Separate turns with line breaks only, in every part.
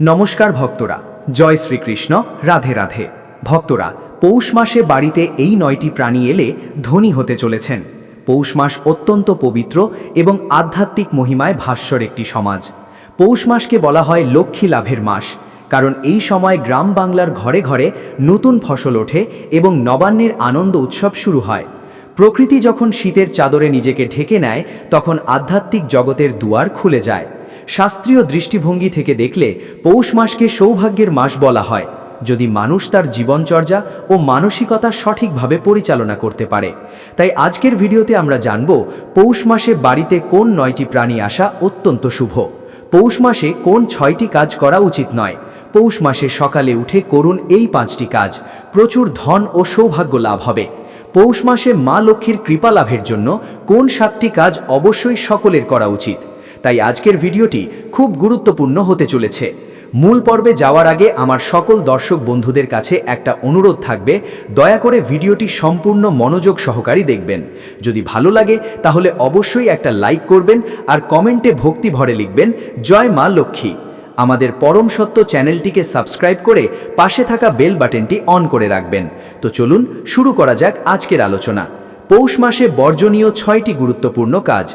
নমস্কার ভক্তরা, জয় শ্রীকৃষ্ণ, রাধে রাধে। ভক্তরা, পৌষ মাসে বাড়িতে এই নয়টি প্রাণী এলে ধনী হতে চলেছেন। পৌষ মাস অত্যন্ত পবিত্র এবং আধ্যাত্মিক মহিমায় ভাস্বর একটি সমাজ। পৌষ মাসকে বলা হয় লক্ষ্মী লাভের মাস, কারণ এই সময় গ্রাম বাংলার ঘরে ঘরে নতুন ফসল ওঠে এবং নবান্নের আনন্দ উৎসব শুরু হয়। প্রকৃতি যখন শীতের চাদরে নিজেকে ঢেকে নেয়, তখন আধ্যাত্মিক জগতের দুয়ার খুলে যায়। শাস্ত্রীয় দৃষ্টিভঙ্গি থেকে দেখলে পৌষ মাসকে সৌভাগ্যের মাস বলা হয়। যদি মানুষ তার জীবনচর্যা ও মানসিকতা সঠিকভাবে পরিচালনা করতে পারে। তাই আজকের ভিডিওতে আমরা জানব পৌষ মাসে বাড়িতে কোন নয়টি প্রাণী আসা অত্যন্ত শুভ। পৌষ মাসে কোন ছয়টি কাজ করা উচিত নয়। পৌষ মাসে সকালে উঠে করুন এই পাঁচটি কাজ। প্রচুর ধন ও সৌভাগ্য লাভ হবে। পৌষ মাসে মা লক্ষ্মীর কৃপা লাভের জন্য কোন সাতটি কাজ অবশ্যই সকলের করা উচিত। তাই আজকের ভিডিওটি খুব গুরুত্বপূর্ণ হতে চলেছে। মূল পর্বে যাওয়ার আগে আমার সকল দর্শক বন্ধুদের কাছে একটা অনুরোধ থাকবে, দয়া করে ভিডিওটি সম্পূর্ণ মনোযোগ সহকারী দেখবেন। যদি ভালো লাগে, তাহলে অবশ্যই একটা লাইক করবেন আর কমেন্টে ভক্তি ভরে লিখবেন, জয় মা লক্ষ্মী। আমাদের পরম সত্য চ্যানেলটিকে সাবস্ক্রাইব করে পাশে থাকা বেল বাটনটি অন করে রাখবেন। তো চলুন, শুরু করা যাক আজকের আলোচনা। পৌষ মাসে বর্জনীয় ছয়টি গুরুত্বপূর্ণ কাজ।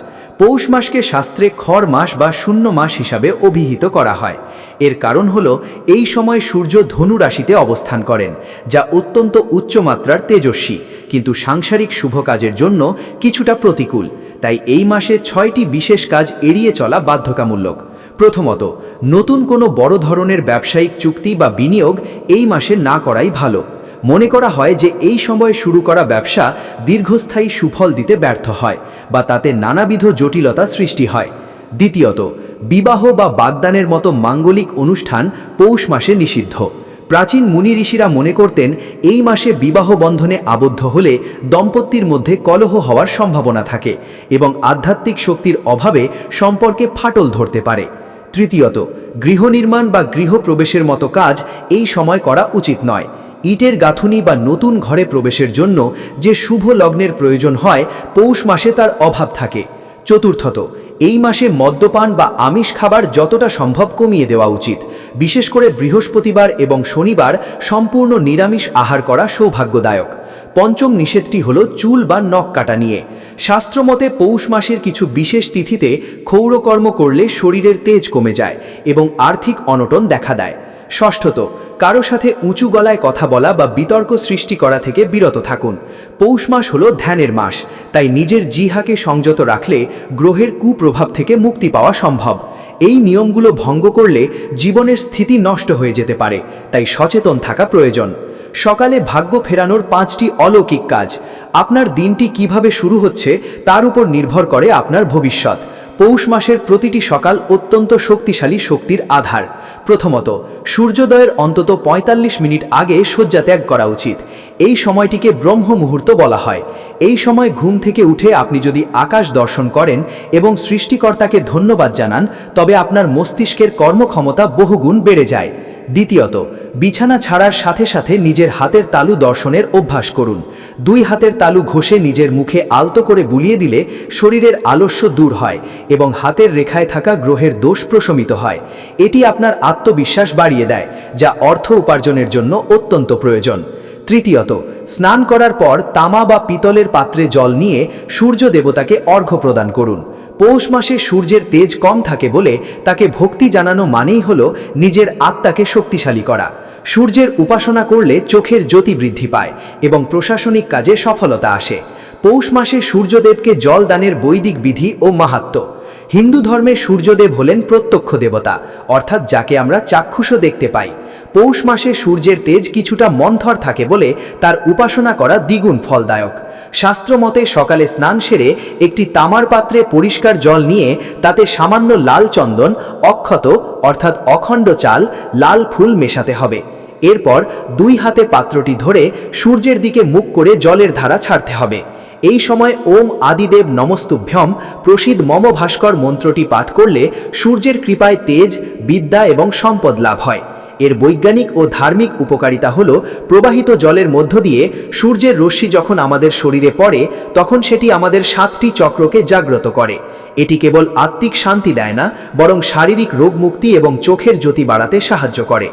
পৌষ মাসকে শাস্ত্রে খড় মাস বা শূন্য মাস হিসাবে অভিহিত করা হয়। এর কারণ হল, এই সময় সূর্য ধনু রাশিতে অবস্থান করেন, যা অত্যন্ত উচ্চমাত্রার তেজস্বী, কিন্তু সাংসারিক শুভ কাজের জন্য কিছুটা প্রতিকূল। তাই এই মাসে ছয়টি বিশেষ কাজ এড়িয়ে চলা বাধ্যতামূলক। প্রথমত, নতুন কোনো বড় ধরনের ব্যবসায়িক চুক্তি বা বিনিয়োগ এই মাসে না করাই ভালো। মনে করা হয় যে এই সময় শুরু করা ব্যবসা দীর্ঘস্থায়ী সুফল দিতে ব্যর্থ হয় বা তাতে নানাবিধ জটিলতা সৃষ্টি হয়। দ্বিতীয়ত, বিবাহ বা বাগদানের মতো মাঙ্গলিক অনুষ্ঠান পৌষ মাসে নিষিদ্ধ। প্রাচীন মুনি ঋষিরা মনে করতেন এই মাসে বিবাহ বন্ধনে আবদ্ধ হলে দম্পতির মধ্যে কলহ হওয়ার সম্ভাবনা থাকে এবং আধ্যাত্মিক শক্তির অভাবে সম্পর্কে ফাটল ধরতে পারে। তৃতীয়ত, গৃহ নির্মাণ বা গৃহপ্রবেশের মতো কাজ এই সময় করা উচিত নয়। ইটের গাঁথুনি বা নতুন ঘরে প্রবেশের জন্য যে শুভ লগ্নের প্রয়োজন হয়, পৌষ মাসে তার অভাব থাকে। চতুর্থত, এই মাসে মদ্যপান বা আমিষ খাবার যতটা সম্ভব কমিয়ে দেওয়া উচিত। বিশেষ করে বৃহস্পতিবার এবং শনিবার সম্পূর্ণ নিরামিষ আহার করা সৌভাগ্যদায়ক। পঞ্চম নিষেধটি হল চুল বা নখ কাটা নিয়ে। শাস্ত্রমতে পৌষ মাসের কিছু বিশেষ তিথিতে ক্ষৌরকর্ম করলে শরীরের তেজ কমে যায় এবং আর্থিক অনটন দেখা দেয়। ষষ্ঠত, কারও সাথে উঁচু গলায় কথা বলা বা বিতর্ক সৃষ্টি করা থেকে বিরত থাকুন। পৌষ মাস হলো ধ্যানের মাস, তাই নিজের জিহাকে সংযত রাখলে গ্রহের কুপ্রভাব থেকে মুক্তি পাওয়া সম্ভব। এই নিয়মগুলো ভঙ্গ করলে জীবনের স্থিতি নষ্ট হয়ে যেতে পারে, তাই সচেতন থাকা প্রয়োজন। সকালে ভাগ্য ফেরানোর পাঁচটি অলৌকিক কাজ, আপনার দিনটি কীভাবে শুরু হচ্ছে তার উপর নির্ভর করে আপনার ভবিষ্যৎ। পৌষ মাসের প্রতিটি সকাল অত্যন্ত শক্তিশালী শক্তির আধার। প্রথমত, সূর্যোদয়ের অন্তত ৪৫ মিনিট আগে শয্যা ত্যাগ করা উচিত। এই সময়টিকে ব্রহ্ম মুহূর্ত বলা হয়। এই সময় ঘুম থেকে উঠে আপনি যদি আকাশ দর্শন করেন এবং সৃষ্টিকর্তাকে ধন্যবাদ জানান, তবে আপনার মস্তিষ্কের কর্মক্ষমতা বহুগুণ বেড়ে যায়। দ্বিতীয়ত, বিছানা ছাড়ার সাথে সাথে নিজের হাতের তালু দর্শনের অভ্যাস করুন। দুই হাতের তালু ঘষে নিজের মুখে আলতো করে বুলিয়ে দিলে শরীরের আলস্য দূর হয় এবং হাতের রেখায় থাকা গ্রহের দোষ প্রশমিত হয়। এটি আপনার আত্মবিশ্বাস বাড়িয়ে দেয়, যা অর্থ উপার্জনের জন্য অত্যন্ত প্রয়োজন। তৃতীয়ত, স্নান করার পর তামা বা পিতলের পাত্রে জল নিয়ে সূর্য দেবতাকে অর্ঘ্য প্রদান করুন। পৌষ মাসে সূর্যের তেজ কম থাকে বলে তাকে ভক্তি জানানো মানেই হল নিজের আত্মাকে শক্তিশালী করা। সূর্যের উপাসনা করলে চোখের জ্যোতি বৃদ্ধি পায় এবং প্রশাসনিক কাজে সফলতা আসে। পৌষ মাসে সূর্যদেবকে জল দানের বৈদিক বিধি ও মাহাত্ম্য। হিন্দু ধর্মে সূর্যদেব হলেন প্রত্যক্ষ দেবতা, অর্থাৎ যাকে আমরা চাক্ষুষও দেখতে পাই। পৌষ মাসে সূর্যের তেজ কিছুটা মন্থর থাকে বলে তার উপাসনা করা দ্বিগুণ ফলদায়ক। শাস্ত্রমতে সকালে স্নান সেরে একটি তামার পাত্রে পরিষ্কার জল নিয়ে তাতে সামান্য লাল চন্দন, অক্ষত অর্থাৎ অখণ্ড চাল, লাল ফুল মেশাতে হবে। এরপর দুই হাতে পাত্রটি ধরে সূর্যের দিকে মুখ করে জলের ধারা ছাড়তে হবে। এই সময় ওম আদিদেব নমস্তুভ্যম প্রসিদ্ধ মম ভাস্কর মন্ত্রটি পাঠ করলে সূর্যের কৃপায় তেজ, বিদ্যা এবং সম্পদ লাভ হয়। এর বৈজ্ঞানিক ও ধার্মিক উপকারিতা হল প্রবাহিত জলের মধ্য দিয়ে সূর্যের রশ্মি যখন আমাদের শরীরে পড়ে, তখন সেটি আমাদের সাতটি চক্রকে জাগ্রত করে। এটি কেবল আত্মিক শান্তি দেয় না, বরং শারীরিক রোগ মুক্তি এবং চোখের জ্যোতি বাড়াতে সাহায্য করে।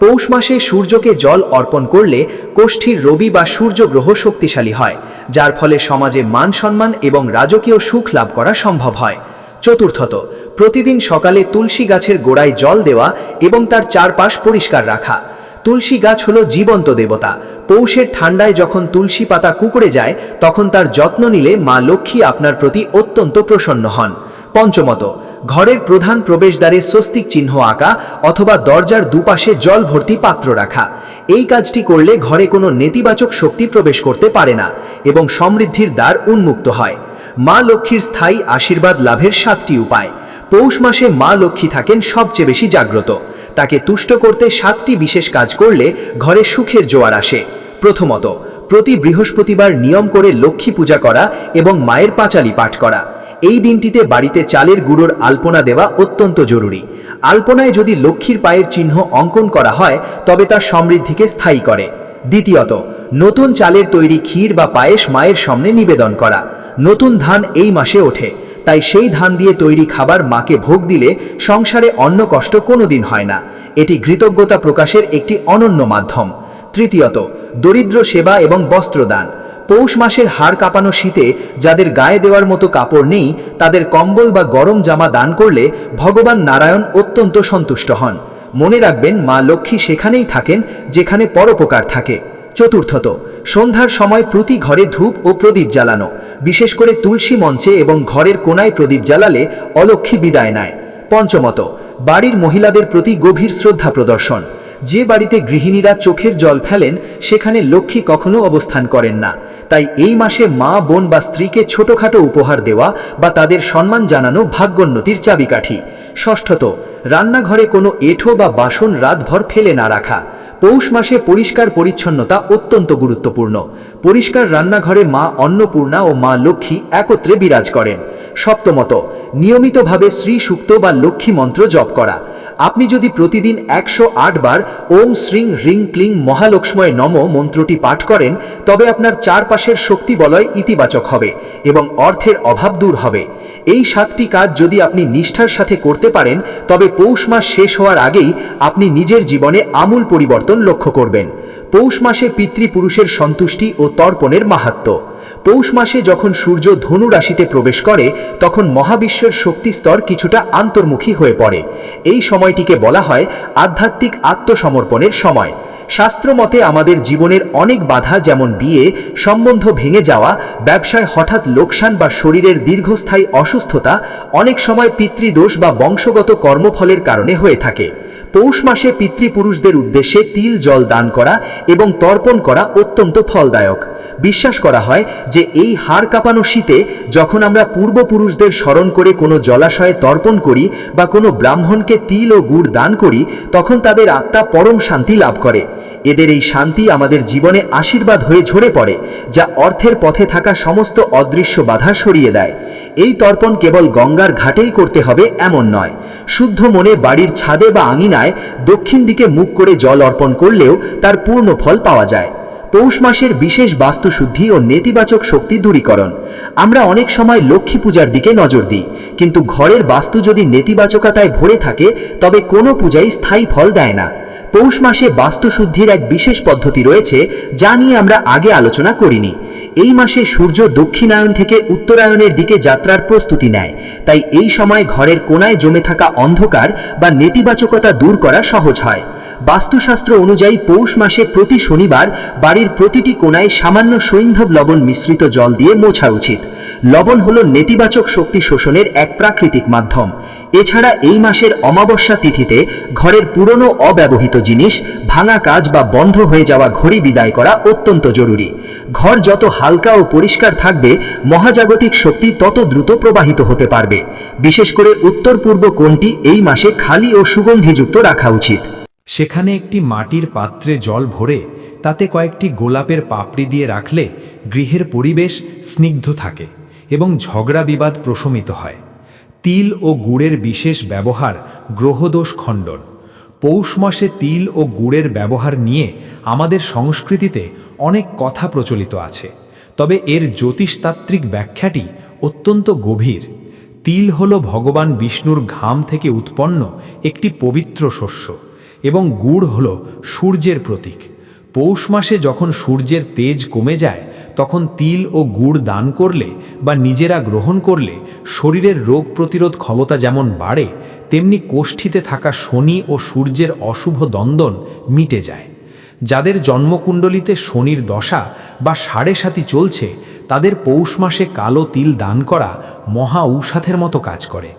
পৌষ মাসে সূর্যকে জল অর্পণ করলে কোষ্ঠীর রবি বা সূর্য গ্রহ শক্তিশালী হয়, যার ফলে সমাজে মান সম্মান এবং রাজকীয় সুখ লাভ করা সম্ভব হয়। চতুর্থত। প্রতিদিন সকালে তুলসী গাছের গোড়ায় জল দেওয়া এবং তার চারপাশ পরিষ্কার রাখা। তুলসী গাছ হলো জীবন্ত দেবতা। পৌষের ঠান্ডায় যখন তুলসী পাতা কুকুরে যায়, তখন তার যত্ন নিলে মা লক্ষ্মী আপনার প্রতি অত্যন্ত প্রসন্ন হন। পঞ্চমত, ঘরের প্রধান প্রবেশদ্বারে স্বস্তিক চিহ্ন আঁকা অথবা দরজার দুপাশে জল ভর্তি পাত্র রাখা। এই কাজটি করলে ঘরে কোনো নেতিবাচক শক্তি প্রবেশ করতে পারে না এবং সমৃদ্ধির দ্বার উন্মুক্ত হয়। মা লক্ষ্মীর স্থায়ী আশীর্বাদ লাভের সাতটি উপায়। পৌষ মাসে মা লক্ষ্মী থাকেন সবচেয়ে বেশি জাগ্রত। তাকে তুষ্ট করতে সাতটি বিশেষ কাজ করলে ঘরে সুখের জোয়ার আসে। প্রথমত, প্রতি বৃহস্পতিবার নিয়ম করে লক্ষ্মী পূজা করা এবং মায়ের পাঁচালি পাঠ করা। এই দিনটিতে বাড়িতে চালের গুঁড়োর আলপনা দেওয়া অত্যন্ত জরুরি। আলপনায় যদি লক্ষ্মীর পায়ের চিহ্ন অঙ্কন করা হয়, তবে তার সমৃদ্ধিকে স্থায়ী করে। দ্বিতীয়ত, নতুন চালের তৈরি ক্ষীর বা পায়েস মায়ের সামনে নিবেদন করা। নতুন ধান এই মাসে ওঠে। তাই সেই ধান দিয়ে তৈরি খাবার মাকে ভোগ দিলে সংসারে অন্ন কষ্ট কোনোদিন হয় না। এটি কৃতজ্ঞতা প্রকাশের একটি অনন্য মাধ্যম। তৃতীয়ত, দরিদ্র সেবা এবং বস্ত্রদান। পৌষ মাসের হাড় কাঁপানো শীতে যাদের গায়ে দেওয়ার মতো কাপড় নেই, তাদের কম্বল বা গরম জামা দান করলে ভগবান নারায়ণ অত্যন্ত সন্তুষ্ট হন। মনে রাখবেন মা লক্ষ্মী সেখানেই থাকেন, যেখানে পরোপকার থাকে। চতুর্থত, সন্ধ্যার সময় প্রতি ঘরে ধূপ ও প্রদীপ জ্বালানো, বিশেষ করে তুলসী মঞ্চে এবং ঘরের কোনায় প্রদীপ জ্বালালে অলক্ষ্মী বিদায় নেয়। পঞ্চমত, বাড়ির মহিলাদের প্রতি গভীর শ্রদ্ধা প্রদর্শন। যে বাড়িতে গৃহিণীরা চোখের জল ফেলেন, সেখানে লক্ষ্মী কখনো অবস্থান করেন না। তাই এই মাসে মা, বোন বা স্ত্রীকে ছোটখাটো উপহার দেওয়া বা তাদের সম্মান জানানো ভাগ্যোন্নতির চাবিকাঠি। ষষ্ঠত, রান্নাঘরে কোনো এঁঠো বা বাসন রাতভর ফেলে না রাখা। পৌষ মাসে পরিষ্কার পরিচ্ছন্নতা অত্যন্ত গুরুত্বপূর্ণ। পরিষ্কার রান্নাঘরে মা অন্নপূর্ণা ও মা লক্ষ্মী একত্রে বিরাজ করেন। সপ্তমত, নিয়মিতভাবে শ্রী সুক্ত বা লক্ষ্মী মন্ত্র জপ করা। আপনি যদি প্রতিদিন একশো আট বার ওম শ্রীং হ্রিং ক্লিং মহালক্ষ্ময় নম মন্ত্রটি পাঠ করেন, তবে আপনার চারপাশের শক্তি বলয় ইতিবাচক হবে এবং অর্থের অভাব দূর হবে। এই সাতটি কাজ যদি আপনি নিষ্ঠার সাথে করতে পারেন, তবে পৌষ মাস শেষ হওয়ার আগেই আপনি নিজের জীবনে আমূল পরিবর্তন লক্ষ্য করবেন। পৌষ মাসে পিতৃপুরুষের সন্তুষ্টি ও তর্পণের মাহাত্ম। পৌষ মাসে যখন সূর্য ধনু রাশিতে প্রবেশ করে, তখন মহাবিশ্বের শক্তিস্তর কিছুটা আন্তর্মুখী হয়ে পড়ে। এই সময়টিকে বলা হয় আধ্যাত্মিক আত্মসমর্পণের সময়। শাস্ত্রমতে আমাদের জীবনের অনেক বাধা যেমন বিয়ে, সম্বন্ধ ভেঙে যাওয়া, ব্যবসায় হঠাৎ লোকসান বা শরীরের দীর্ঘস্থায়ী অসুস্থতা অনেক সময় পিতৃদোষ বা বংশগত কর্মফলের কারণে হয়ে থাকে। পৌষ মাসে পিতৃপুরুষদের উদ্দেশ্যে তিল জল দান করা এবং তর্পণ করা অত্যন্ত ফলদায়ক। বিশ্বাস করা হয় যে এই হাড় কাঁপানো শীতে যখন আমরা পূর্বপুরুষদের স্মরণ করে কোনো জলাশয়ে তর্পণ করি বা কোনো ব্রাহ্মণকে তিল ও গুড় দান করি, তখন তাদের আত্মা পরম শান্তি লাভ করে। এদের এই শান্তি আমাদের জীবনে আশীর্বাদ হয়ে ঝরে পড়ে, যা অর্থের পথে থাকা সমস্ত অদৃশ্য বাধা সরিয়ে দেয়। এই তর্পণ কেবল গঙ্গার ঘাটেই করতে হবে এমন নয়। শুদ্ধ মনে বাড়ির ছাদে বা আঙিনায় দক্ষিণ দিকে মুখ করে জল অর্পণ করলেও তার পূর্ণ ফল পাওয়া যায়। পৌষ মাসের বিশেষ বাস্তুশুদ্ধি ও নেতিবাচক শক্তি দূরীকরণ। আমরা অনেক সময় লক্ষ্মী পূজার দিকে নজর দিই, কিন্তু ঘরের বাস্তু যদি নেতিবাচকতায় ভরে থাকে, তবে কোনো পূজাই স্থায়ী ফল দেয় না। পৌষ মাসে বাস্তুশুদ্ধির এক বিশেষ পদ্ধতি রয়েছে, যা নিয়ে আমরা আগে আলোচনা করিনি। এই মাসে সূর্য দক্ষিণায়ন থেকে উত্তরায়ণের দিকে যাত্রার প্রস্তুতি নেয়, তাই এই সময় ঘরের কোনায় জমে থাকা অন্ধকার বা নেতিবাচকতা দূর করা সহজ হয়। বাস্তুশাস্ত্র অনুযায়ী পৌষ মাসে প্রতি শনিবার বাড়ির প্রতিটি কোনায় সামান্য সৈন্ধব লবণ মিশ্রিত জল দিয়ে মোছা উচিত। লবণ হল নেতিবাচক শক্তি শোষণের এক প্রাকৃতিক মাধ্যম। এছাড়া এই মাসের অমাবস্যা তিথিতে ঘরের পুরনো অব্যবহৃত জিনিস, ভাঙা কাজ বা বন্ধ হয়ে যাওয়া ঘড়ি বিদায় করা অত্যন্ত জরুরি। ঘর যত হালকা ও পরিষ্কার থাকবে, মহাজাগতিক শক্তি তত দ্রুত প্রবাহিত হতে পারবে। বিশেষ করে উত্তর পূর্ব কোণটি এই মাসে খালি ও সুগন্ধিযুক্ত রাখা উচিত।
সেখানে একটি মাটির পাত্রে জল ভরে, তাতে কয়েকটি গোলাপের পাপড়ি দিয়ে রাখলে গৃহের পরিবেশ স্নিগ্ধ থাকে। এবং ঝগড়া বিবাদ প্রশমিত হয়। তিল ও গুড়ের বিশেষ ব্যবহার গ্রহদোষ খণ্ডন। পৌষ মাসে তিল ও গুড়ের ব্যবহার নিয়ে আমাদের সংস্কৃতিতে অনেক কথা প্রচলিত আছে। তবে এর জ্যোতিষতাত্ত্বিক ব্যাখ্যাটি অত্যন্ত গভীর। তিল হল ভগবান বিষ্ণুর ঘাম থেকে উৎপন্ন একটি পবিত্র শস্য এবং গুড় হল সূর্যের প্রতীক। পৌষ মাসে যখন সূর্যের তেজ কমে যায় তখন তিল ও গুড় দান করলে বা নিজেরা গ্রহণ করলে শরীরের রোগ প্রতিরোধ ক্ষমতা যেমন বাড়ে, তেমনি কোষ্ঠীতে থাকা শনি ও সূর্যের অশুভ দ্বন্দ্বন মিটে যায়। যাদের জন্মকুণ্ডলিতে শনির দশা বা সাড়ে সাতি চলছে, তাদের পৌষ মাসে কালো তিল দান করা মহা ঔষধের মতো কাজ করে।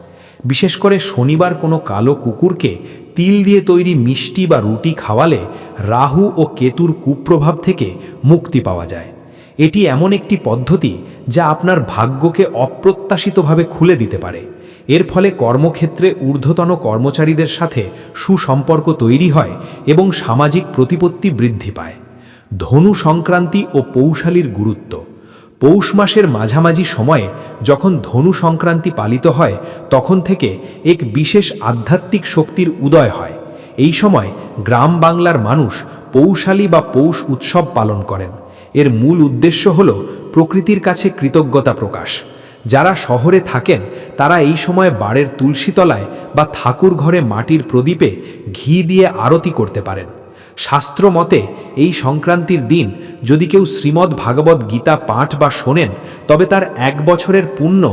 বিশেষ করে শনিবার কোনো কালো কুকুরকে তিল দিয়ে তৈরি মিষ্টি বা রুটি খাওয়ালে রাহু ও কেতুর কুপ্রভাব থেকে মুক্তি পাওয়া যায়। এটি এমন একটি পদ্ধতি যা আপনার ভাগ্যকে অপ্রত্যাশিতভাবে খুলে দিতে পারে। এর ফলে কর্মক্ষেত্রে ঊর্ধ্বতন কর্মচারীদের সাথে সুসম্পর্ক তৈরি হয় এবং সামাজিক প্রতিপত্তি বৃদ্ধি পায়। ধনু সংক্রান্তি ও পৌশালীর গুরুত্ব। পৌষ মাসের মাঝামাঝি সময়ে যখন ধনু সংক্রান্তি পালিত হয়, তখন থেকে এক বিশেষ আধ্যাত্মিক শক্তির উদয় হয়। এই সময় গ্রাম বাংলার মানুষ পৌশালী বা পৌষ উৎসব পালন করেন। এর মূল উদ্দেশ্য হল প্রকৃতির কাছে কৃতজ্ঞতা প্রকাশ। যারা শহরে থাকেন, তারা এই সময় বাড়ির তুলসীতলায় বা ঠাকুর ঘরে মাটির প্রদীপে ঘি দিয়ে আরতি করতে পারেন। শাস্ত্র মতে এই সংক্রান্তির দিন যদি কেউ শ্রীমদ্ ভাগবত গীতা পাঠ বা শোনেন, তবে তার এক বছরের পুণ্য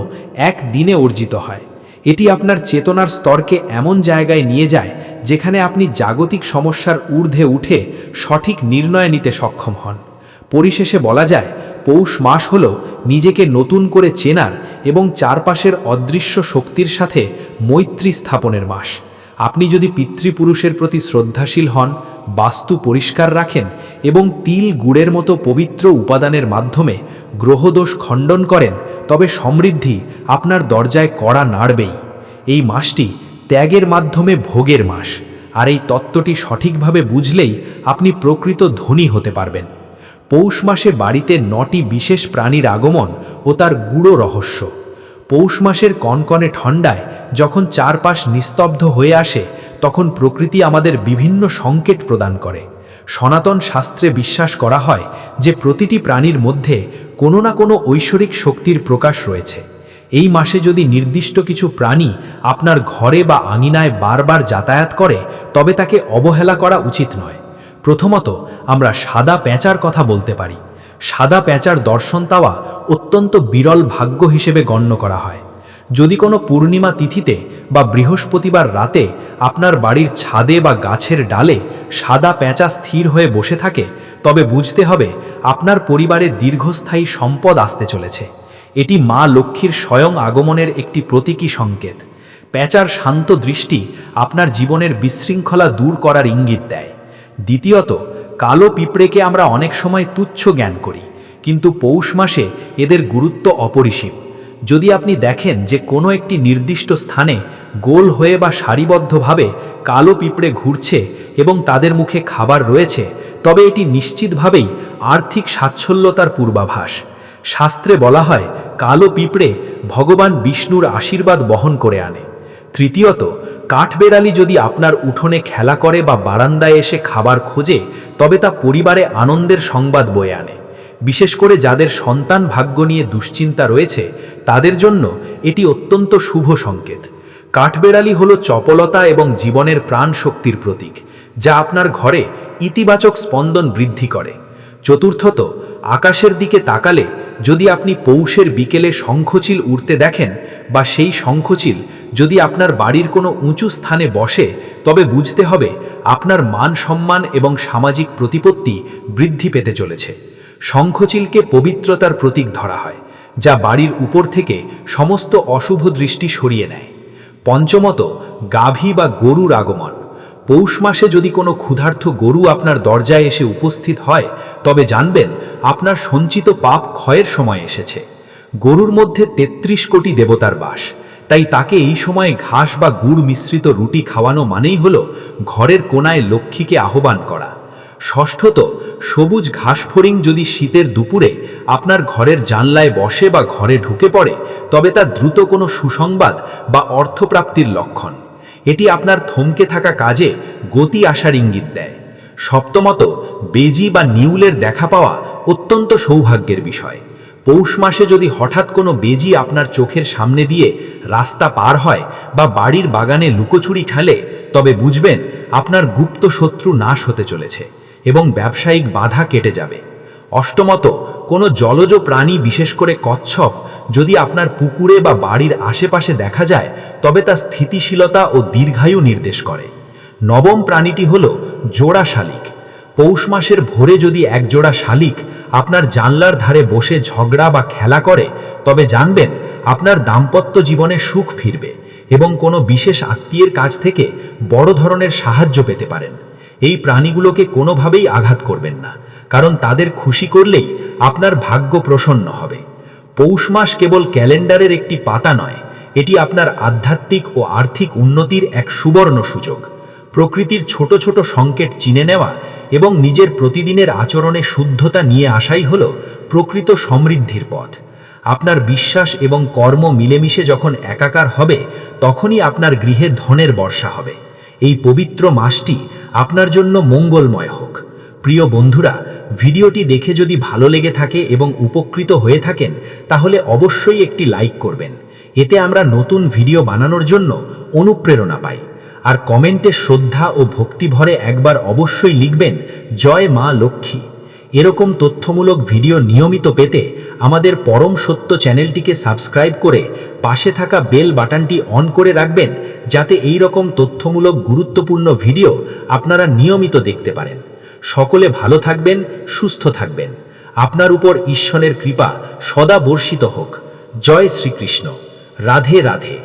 এক দিনে অর্জিত হয়। এটি আপনার চেতনার স্তরকে এমন জায়গায় নিয়ে যায়, যেখানে আপনি জাগতিক সমস্যার ঊর্ধ্বে উঠে সঠিক নির্ণয় নিতে সক্ষম হন। পরিশেষে বলা যায়, পৌষ মাস হল নিজেকে নতুন করে চেনার এবং চারপাশের অদৃশ্য শক্তির সাথে মৈত্রী স্থাপনের মাস। আপনি যদি পিতৃপুরুষের প্রতি শ্রদ্ধাশীল হন, বাস্তু পরিষ্কার রাখেন এবং তিল গুড়ের মতো পবিত্র উপাদানের মাধ্যমে গ্রহদোষ খণ্ডন করেন, তবে সমৃদ্ধি আপনার দরজায় কড়া নাড়বেই। এই মাসটি ত্যাগের মাধ্যমে ভোগের মাস, আর এই তত্ত্বটি সঠিকভাবে বুঝলেই আপনি প্রকৃত ধনী হতে পারবেন। পৌষ মাসে বাড়িতে নটি বিশেষ প্রাণীর আগমন ও তার গুড়ো রহস্য। পৌষ মাসের কনকনে ঠণ্ডায় যখন চারপাশ নিস্তব্ধ হয়ে আসে, তখন প্রকৃতি আমাদের বিভিন্ন সংকেত প্রদান করে। সনাতন শাস্ত্রে বিশ্বাস করা হয় যে প্রতিটি প্রাণীর মধ্যে কোনো না কোনো ঐশ্বরিক শক্তির প্রকাশ রয়েছে। এই মাসে যদি নির্দিষ্ট কিছু প্রাণী আপনার ঘরে বা আঙিনায় বারবার যাতায়াত করে, তবে তাকে অবহেলা করা উচিত নয়। প্রথমত, আমরা সাদা পেঁচার কথা বলতে পারি। সাদা পেঁচার দর্শন পাওয়া অত্যন্ত বিরল ভাগ্য হিসেবে গণ্য করা হয়। যদি কোনো পূর্ণিমা তিথিতে বা বৃহস্পতিবার রাতে আপনার বাড়ির ছাদে বা গাছের ডালে সাদা পেঁচা স্থির হয়ে বসে থাকে, তবে বুঝতে হবে আপনার পরিবারে দীর্ঘস্থায়ী সম্পদ আসতে চলেছে। এটি মা লক্ষ্মীর স্বয়ং আগমনের একটি প্রতীকী সংকেত। পেঁচার শান্ত দৃষ্টি আপনার জীবনের বিশৃঙ্খলা দূর করার ইঙ্গিত দেয়। দ্বিতীয়ত, কালো পিঁপড়েকে আমরা অনেক সময় তুচ্ছ জ্ঞান করি, কিন্তু পৌষ মাসে এদের গুরুত্ব অপরিসীম। যদি আপনি দেখেন যে কোনো একটি নির্দিষ্ট স্থানে গোল হয়ে বা সারিবদ্ধভাবে কালো পিঁপড়ে ঘুরছে এবং তাদের মুখে খাবার রয়েছে, তবে এটি নিশ্চিতভাবেই আর্থিক সাচ্ছল্যতার পূর্বাভাস। শাস্ত্রে বলা হয়, কালো পিঁপড়ে ভগবান বিষ্ণুর আশীর্বাদ বহন করে আনে। তৃতীয়ত কাঠবেড়ালি যদি আপনার উঠোনে খেলা করে বা বারান্দায় এসে খাবার খোঁজে, তবে তা পরিবারে আনন্দের সংবাদ বয়ে আনে। বিশেষ করে যাদের সন্তান ভাগ্য নিয়ে দুশ্চিন্তা রয়েছে, তাদের জন্য এটি অত্যন্ত শুভ সংকেত। কাঠবেড়ালি হলো চপলতা এবং জীবনের প্রাণ শক্তির প্রতীক, যা আপনার ঘরে ইতিবাচক স্পন্দন বৃদ্ধি করে। চতুর্থত আকাশের দিকে তাকালে যদি আপনি পৌষের বিকেলে শঙ্খচিল উড়তে দেখেন বা সেই শঙ্খচিল যদি আপনার বাড়ির কোনো উঁচু স্থানে বসে, তবে বুঝতে হবে আপনার মান সম্মান এবং সামাজিক প্রতিপত্তি বৃদ্ধি পেতে চলেছে। শঙ্খচিলকে পবিত্রতার প্রতীক ধরা হয়, যা বাড়ির উপর থেকে সমস্ত অশুভ দৃষ্টি সরিয়ে নেয়। পঞ্চমত, গাভী বা গরুর আগমন। পৌষ মাসে যদি কোনো ক্ষুধার্থ গরু আপনার দরজায় এসে উপস্থিত হয়, তবে জানবেন আপনার সঞ্চিত পাপ ক্ষয়ের সময় এসেছে। গরুর মধ্যে ৩৩ কোটি দেবতার বাস। তাই তাকে এই সময়ে ঘাস বা গুড় মিশ্রিত রুটি খাওয়ানো মানেই হল ঘরের কোনায় লক্ষ্মীকে আহ্বান করা। ষষ্ঠত, সবুজ ঘাসফড়িং যদি শীতের দুপুরে আপনার ঘরের জানলায় বসে বা ঘরে ঢুকে পড়ে, তবে তা দ্রুত কোনো সুসংবাদ বা অর্থপ্রাপ্তির লক্ষণ। এটি আপনার থমকে থাকা কাজে গতি আসার ইঙ্গিত দেয়। সপ্তমত, বেজি বা নিউলের দেখা পাওয়া অত্যন্ত সৌভাগ্যের বিষয়। পৌষ মাসে যদি হঠাৎ কোনো বেজি আপনার চোখের সামনে দিয়ে রাস্তা পার হয় বা বাড়ির বাগানে লুকোচুরি খেলে তবে বুঝবেন আপনার গুপ্ত শত্রু নাশ হতে চলেছে এবং ব্যবসায়িক বাধা কেটে যাবে। অষ্টমত, কোনো জলজ প্রাণী বিশেষ করে কচ্ছপ যদি আপনার পুকুরে বা বাড়ির আশেপাশে দেখা যায়, তবে তা স্থিতিশীলতা ও দীর্ঘায়ু নির্দেশ করে। নবম প্রাণীটি হল জোড়া শালিক। পৌষ মাসের ভোরে যদি এক জোড়া শালিক আপনার জানলার ধারে বসে ঝগড়া বা খেলা করে, তবে জানবেন আপনার দাম্পত্য জীবনে সুখ ফিরবে এবং কোনো বিশেষ আত্মীয়ের কাছ থেকে বড় ধরনের সাহায্য পেতে পারেন। এই প্রাণীগুলোকে কোনোভাবেই আঘাত করবেন না, কারণ তাদের খুশি করলেই আপনার ভাগ্য প্রসন্ন হবে। পৌষ মাস কেবল ক্যালেন্ডারের একটি পাতা নয়, এটি আপনার আধ্যাত্মিক ও আর্থিক উন্নতির এক সুবর্ণ সুযোগ। প্রকৃতির ছোট ছোট সংকেত চিনে নেওয়া এবং নিজের প্রতিদিনের আচরণে শুদ্ধতা নিয়ে আসাই হল প্রকৃত সমৃদ্ধির পথ। আপনার বিশ্বাস এবং কর্ম মিলেমিশে যখন একাকার হবে, তখনই আপনার গৃহে ধনের বর্ষা হবে। এই পবিত্র মাসটি আপনার জন্য মঙ্গলময় হোক। প্রিয় বন্ধুরা, ভিডিওটি দেখে যদি ভালো লেগে থাকে এবং উপকৃত হয়ে থাকেন, তাহলে অবশ্যই একটি লাইক করবেন। এতে আমরা নতুন ভিডিও বানানোর জন্য অনুপ্রেরণা পাই। আর কমেন্টে শ্রদ্ধা ও ভক্তি ভরে একবার অবশ্যই লিখবেন, জয় মা লক্ষ্মী। এরকম তথ্যমূলক ভিডিও নিয়মিত পেতে আমাদের পরম সত্য চ্যানেলটিকে সাবস্ক্রাইব করে পাশে থাকা বেল বাটনটি অন করে রাখবেন, যাতে এই রকম তথ্যমূলক গুরুত্বপূর্ণ ভিডিও আপনারা নিয়মিত দেখতে পারেন। সকলে ভালো থাকবেন, সুস্থ থাকবেন। আপনার উপর ঈশ্বরের কৃপা সদা বর্ষিত হোক। জয় শ্রীকৃষ্ণ। রাধে রাধে।